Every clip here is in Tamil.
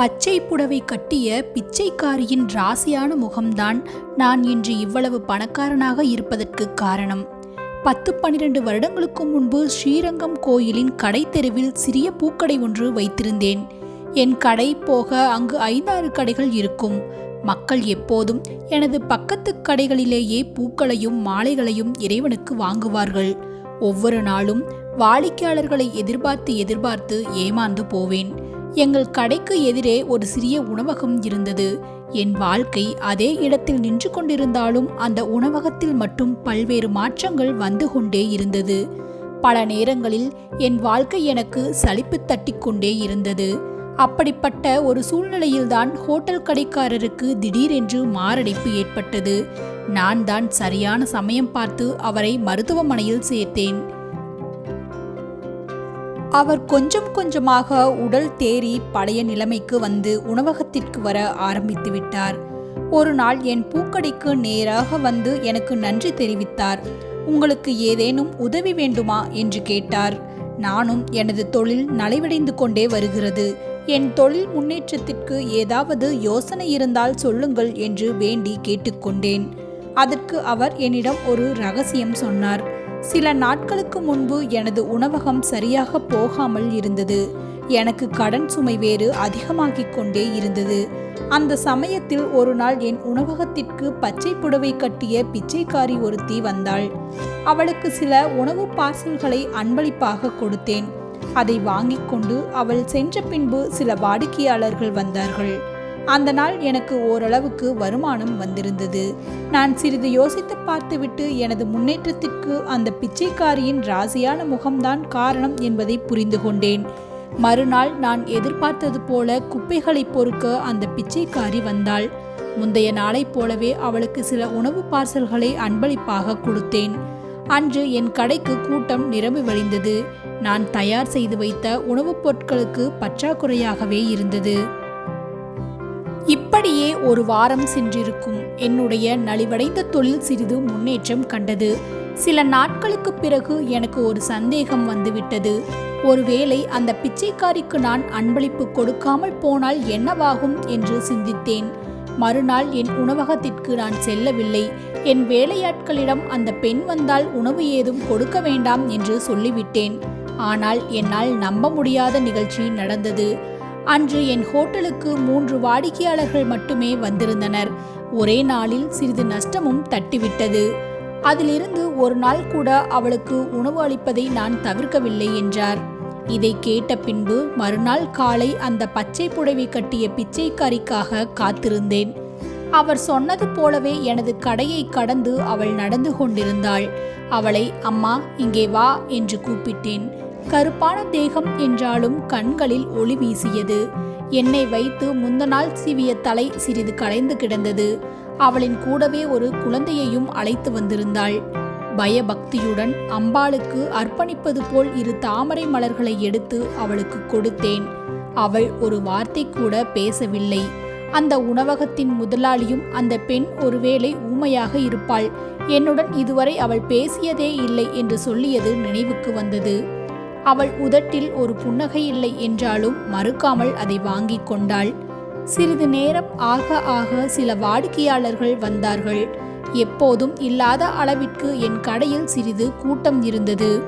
பச்சை புடவை கட்டிய பிச்சைக்காரியின் ராசியான முகம்தான் நான் இன்று இவ்வளவு பணக்காரனாக இருப்பதற்கு காரணம். பத்து பன்னிரண்டு வருடங்களுக்கு முன்பு ஸ்ரீரங்கம் கோயிலின் கடைத்தெருவில் சிறிய பூக்கடை ஒன்று வைத்திருந்தேன். என் கடை போக அங்கு ஐந்தாறு கடைகள் இருக்கும். மக்கள் எப்போதும் எனது பக்கத்து கடைகளிலேயே பூக்களையும் மாலைகளையும் இறைவனுக்கு வாங்குவார்கள். ஒவ்வொரு நாளும் வாடிக்கையாளர்களை எதிர்பார்த்து எதிர்பார்த்து ஏமாந்து போவேன். எங்கள் கடைக்கு எதிரே ஒரு சிறிய உணவகம் இருந்தது. என் வாழ்க்கை அதே இடத்தில் நின்று கொண்டிருந்தாலும் அந்த உணவகத்தில் மட்டும் பல்வேறு மாற்றங்கள் வந்து கொண்டே இருந்தது. பல நேரங்களில் என் வாழ்க்கை எனக்கு சலிப்பு தட்டிக்கொண்டே இருந்தது. அப்படிப்பட்ட ஒரு சூழ்நிலையில்தான் ஹோட்டல் கடைக்காரருக்கு திடீரென்று மாரடைப்பு ஏற்பட்டது. நான் தான் சரியான சமயம் பார்த்து அவரை மருத்துவமனையில் சேர்த்தேன். அவர் கொஞ்சம் கொஞ்சமாக உடல் தேறி பழைய நிலைமைக்கு வந்து உணவகத்திற்கு வர ஆரம்பித்து விட்டார். ஒரு நாள் என் பூக்கடைக்கு நேராக வந்து எனக்கு நன்றி தெரிவித்தார். உங்களுக்கு ஏதேனும் உதவி வேண்டுமா? என்று கேட்டார். நானும் எனது தொழில் நலிவடைந்து கொண்டே வருகிறது. என் தொழில் முன்னேற்றத்திற்கு ஏதாவது யோசனை இருந்தால் சொல்லுங்கள் என்று வேண்டி கேட்டுக்கொண்டேன். அதற்கு அவர் என்னிடம் ஒரு ரகசியம் சொன்னார். சில நாட்களுக்கு முன்பு எனது உணவகம் சரியாக போகாமல் இருந்தது. எனக்கு கடன் சுமை வேறு அதிகமாகிக் கொண்டே இருந்தது. அந்த சமயத்தில் ஒரு நாள் என் உணவகத்திற்கு பச்சை புடவை கட்டிய பிச்சைக்காரி ஒருத்தி வந்தாள். அவளுக்கு சில உணவு பார்சல்களை அன்பளிப்பாக கொடுத்தேன். அதை வாங்கிக் கொண்டு அவள் சென்ற பின்பு சில வாடிக்கையாளர்கள் வந்தார்கள். அந்த நாள் எனக்கு ஓரளவுக்கு வருமானம் வந்திருந்தது. நான் சிறிது யோசித்து பார்த்துவிட்டு எனது முன்னேற்றத்திற்கு அந்த பிச்சைக்காரியின் ராசியான முகம்தான் காரணம் என்பதை புரிந்து கொண்டேன். மறுநாள் நான் எதிர்பார்த்தது போல குப்பைகளை பொறுக்க அந்த பிச்சைக்காரி வந்தாள். முந்தைய நாளைப் போலவே அவளுக்கு சில உணவு பார்சல்களை அன்பளிப்பாக கொடுத்தேன். அன்று என் கடைக்கு கூட்டம் நிரம்பி வழிந்தது. நான் தயார் செய்து வைத்த உணவுப் பொருட்களுக்கு பற்றாக்குறையாகவே இருந்தது. இப்படியே ஒரு வாரம் சென்றிருக்கும் என்னுடைய நலிவடைந்த தொழில் சிறிது முன்னேற்றம் கண்டது. சில நாட்களுக்கு பிறகு எனக்கு ஒரு சந்தேகம் வந்துவிட்டது. ஒருவேளை அந்த பிச்சைக்காரிக்கு நான் அன்பளிப்பு கொடுக்காமல் போனால் என்னவாகும் என்று சிந்தித்தேன். மறுநாள் என் உணவகத்திற்கு நான் செல்லவில்லை. என் வேலையாட்களிடம் அந்த பெண் வந்தால் உணவு ஏதும் கொடுக்க வேண்டாம் என்று சொல்லிவிட்டேன். ஆனால் என்னால் நம்ப முடியாத நிகழ்ச்சி நடந்தது. அன்று என் ஹோட்டலுக்கு மூன்று வாடிக்கையாளர்கள் மட்டுமே வந்திருந்தனர். ஒரே நாளில் சிறிது நஷ்டமும் தட்டிவிட்டது. அதிலிருந்து ஒரு நாள் கூட அவளுக்கு உணவு அளிப்பதை நான் தவிர்க்கவில்லை என்றார். இதை கேட்ட பின்பு மறுநாள் காலை அந்த பச்சை புடவை கட்டிய பிச்சைக்காரிக்காக காத்திருந்தேன். அவர் சொன்னது போலவே எனது கடையை கடந்து அவள் நடந்து கொண்டிருந்தாள். அவளை அம்மா இங்கே வா என்று கூப்பிட்டேன். கருப்பான தேகம் என்றாலும் கண்களில் ஒளி வீசியது. என்னை வைத்து முந்த நாள் சீவிய தலை சிறிது களைந்து கிடந்தது. அவளின் கூடவே ஒரு குழந்தையையும் அழைத்து வந்திருந்தாள். பயபக்தியுடன் அம்பாளுக்கு அர்ப்பணிப்பது போல் இரு தாமரை மலர்களை எடுத்து அவளுக்கு கொடுத்தேன். அவள் ஒரு வார்த்தை கூட பேசவில்லை. அந்த உணவகத்தின் முதலாளியும் அந்த பெண் ஒருவேளை ஊமையாக இருப்பாள். என்னுடன் இதுவரை அவள் பேசியதே இல்லை என்று சொல்லியது நினைவுக்கு வந்தது. அவள் உதட்டில் ஒரு புன்னகை இல்லை என்றாலும் மறுக்காமல் அதை வாங்கிக் கொண்டாள். சிறிது நேரம் ஆக ஆக சில வாடிக்கையாளர்கள் வந்தார்கள். எப்போதும் இல்லாத அளவிற்கு என் கடையில் சிறிது கூட்டம் இருந்தது.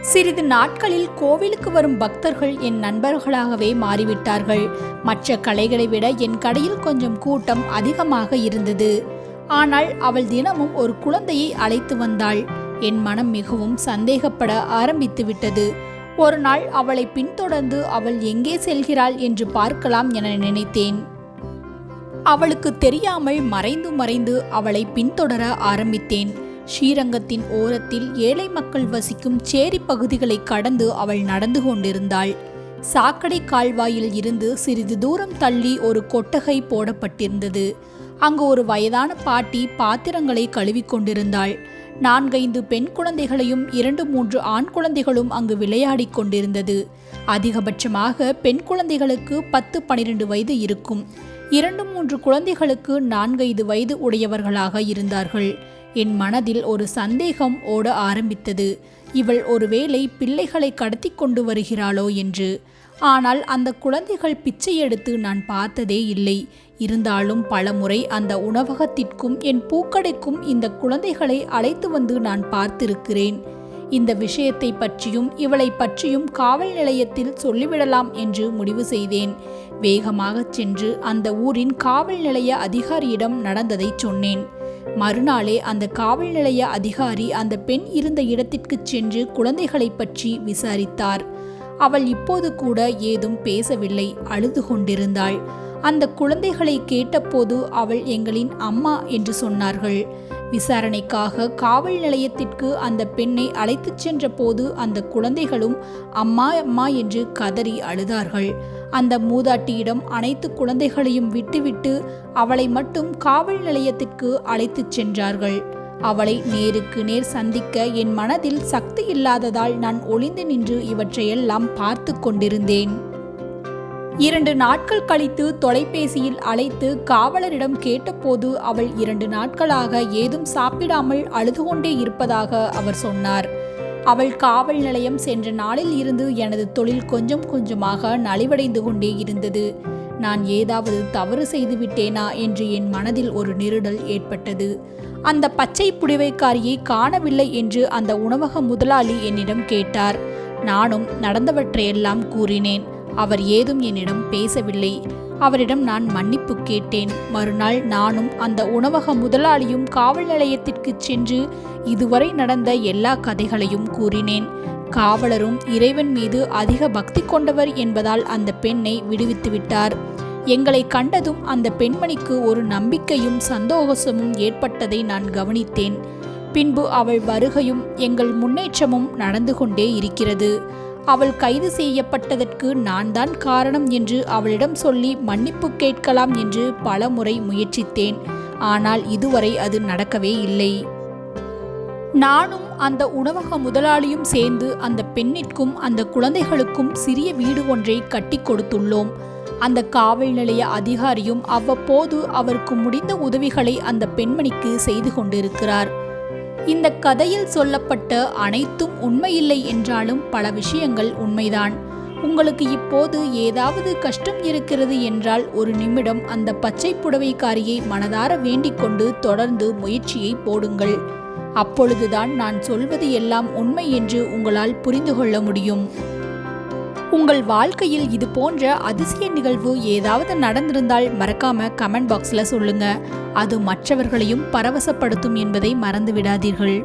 சிறிது நாட்களில் கோவிலுக்கு வரும் பக்தர்கள் என் நண்பர்களாகவே மாறிவிட்டார்கள். மற்ற கலைகளை விட என் கடையில் கொஞ்சம் கூட்டம் அதிகமாக இருந்தது. ஆனால் அவள் தினமும் ஒரு குழந்தையை அழைத்து வந்தாள். என் மனம் மிகவும் சந்தேகப்பட ஆரம்பித்து விட்டது ஒரு நாள் அவளை பின்தொடர்ந்து அவள் எங்கே செல்கிறாள் என்று பார்க்கலாம் என நினைத்தேன். அவளுக்கு தெரியாமல் மறைந்து மறைந்து அவளை பின்தொடர ஆரம்பித்தேன். ஸ்ரீரங்கத்தின் ஓரத்தில் ஏழை மக்கள் வசிக்கும் சேரி பகுதிகளை கடந்து அவள் நடந்து கொண்டிருந்தாள். சாக்கடை கால்வாயில் இருந்து சிறிது தூரம் தள்ளி ஒரு கொட்டகை போடப்பட்டிருந்தது. அங்கு ஒரு வயதான பாட்டி பாத்திரங்களை கழுவிக் கொண்டிருந்தாள் நான்கைந்து பெண் குழந்தைகளையும் இரண்டு மூன்று ஆண் குழந்தைகளும் அங்கு விளையாடிக் கொண்டிருந்தது. அதிகபட்சமாக பெண் குழந்தைகளுக்கு பத்து பனிரெண்டு வயது இருக்கும். இரண்டு மூன்று குழந்தைகளுக்கு நான்கைந்து வயது உடையவர்களாக இருந்தார்கள். என் மனதில் ஒரு சந்தேகம் ஓட ஆரம்பித்தது. இவள் ஒருவேளை பிள்ளைகளை கடத்தி கொண்டு வருகிறாளோ என்று. ஆனால் அந்த குழந்தைகள் பிச்சை எடுத்து நான் பார்த்ததே இல்லை. இருந்தாலும் பலமுறை அந்த உணவகத்திற்கும் என் பூக்கடைக்கும் இந்த குழந்தைகளை அழைத்து வந்து நான் பார்த்திருக்கிறேன். இந்த விஷயத்தை பற்றியும் இவளை பற்றியும் காவல் நிலையத்தில் சொல்லிவிடலாம் என்று முடிவு செய்தேன். வேகமாகச் சென்று அந்த ஊரின் காவல் நிலைய அதிகாரியிடம் நடந்ததை சொன்னேன். மறுநாளே அந்த காவல் நிலைய அதிகாரி அந்த பெண் இருந்த இடத்திற்கு சென்று குழந்தைகளை பற்றி விசாரித்தார். அவள் இப்போது கூட ஏதும் பேசவில்லை அழுது கொண்டிருந்தாள். அந்த குழந்தைகளை கேட்டபோது அவள் எங்களின் அம்மா என்று சொன்னார்கள். விசாரணைக்காக காவல் நிலையத்திற்கு அந்த பெண்ணை அழைத்துச் சென்ற போது அந்த குழந்தைகளும் அம்மா அம்மா என்று கதறி அழுதார்கள். அந்த மூதாட்டியிடம் அனைத்து குழந்தைகளையும் விட்டுவிட்டு அவளை மட்டும் காவல் நிலையத்திற்கு அழைத்துச் சென்றார்கள். அவளை நேருக்கு நேர் சந்திக்க என் மனதில் சக்தி இல்லாததால் நான் ஒளிந்து நின்று இவற்றையெல்லாம் பார்த்து கொண்டிருந்தேன். இரண்டு நாட்கள் கழித்து தொலைபேசியில் அழைத்து காவலரிடம் கேட்டபோது அவள் இரண்டு நாட்களாக ஏதும் சாப்பிடாமல் அழுது கொண்டே இருப்பதாக அவர் சொன்னார். அவள் காவல் நிலையம் சென்ற நாளில் இருந்து எனது தொழில் கொஞ்சம் கொஞ்சமாக நலிவடைந்து கொண்டே இருந்தது. நான் ஏதாவது தவறு செய்து விட்டேனா என்று என் மனதில் ஒரு நெருடல் ஏற்பட்டது. அந்த பச்சை புடிவைக்காரியை காணவில்லை என்று அந்த உணவக முதலாளி என்னிடம் கேட்டார். நானும் நடந்தவற்றையெல்லாம் கூறினேன். அவர் ஏதும் என்னிடம் பேசவில்லை. அவரிடம் நான் மன்னிப்பு கேட்டேன். மறுநாள் நானும் அந்த உணவக முதலாளியும் காவல் நிலையத்திற்கு சென்று இதுவரை நடந்த எல்லா கதைகளையும் கூறினேன். காவலரும் இறைவன் மீது அதிக பக்தி கொண்டவர் என்பதால் அந்த பெண்ணை விடுவித்து விட்டார். எங்களை கண்டதும் அந்த பெண்மணிக்கு ஒரு நம்பிக்கையும் சந்தோஷமும் ஏற்பட்டதை நான் கவனித்தேன். பின்பு அவள் வருகையும் எங்கள் முன்னேற்றமும் நடந்து கொண்டே இருக்கிறது. அவள் கைது செய்யப்பட்டதற்கு நான் தான் காரணம் என்று அவளிடம் சொல்லி மன்னிப்பு கேட்கலாம் என்று பல முறை முயற்சித்தேன். ஆனால் இதுவரை அது நடக்கவே இல்லை. நானும் அந்த உணவக முதலாளியும் சேர்ந்து அந்த பெண்ணிற்கும் அந்த குழந்தைகளுக்கும் சிறிய வீடு ஒன்றை கட்டி கொடுத்துள்ளோம். அந்த காவல் நிலைய அதிகாரியும் அவ்வப்போது அவருக்கு முடிந்த உதவிகளை அந்த பெண்மணிக்கு செய்து கொண்டிருக்கிறார். இந்த கதையில் சொல்லப்பட்ட அனைத்தும் உண்மையில்லை என்றாலும் பல விஷயங்கள் உண்மைதான். உங்களுக்கு இப்போது ஏதாவது கஷ்டம் இருக்கிறது என்றால் ஒரு நிமிடம் அந்த பச்சை புடவைக்காரியை மனதார வேண்டிக் கொண்டு தொடர்ந்து முயற்சியை போடுங்கள். அப்பொழுதுதான் நான் சொல்வது எல்லாம் உண்மை என்று உங்களால் புரிந்து கொள்ள முடியும். உங்கள் வாழ்க்கையில் இது போன்ற அதிசய நிகழ்வு ஏதாவது நடந்திருந்தால் மறக்காம கமெண்ட் பாக்ஸில் சொல்லுங்க. அது மற்றவர்களையும் பரவசப்படுத்தும் என்பதை மறந்து விடாதீர்கள்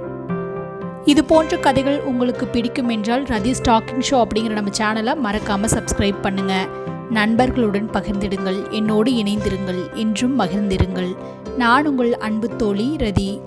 இது போன்ற கதைகள் உங்களுக்கு பிடிக்கும் என்றால் ரதி ஸ்டாக்கிங் ஷோ அப்படிங்கிற நம்ம சேனலை மறக்காம சப்ஸ்கிரைப் பண்ணுங்க. நண்பர்களுடன் பகிர்ந்திடுங்கள். என்னோடு இணைந்திருங்கள். என்றும் மகிழ்ந்திருங்கள். நான் உங்கள் அன்பு தோழி ரதி.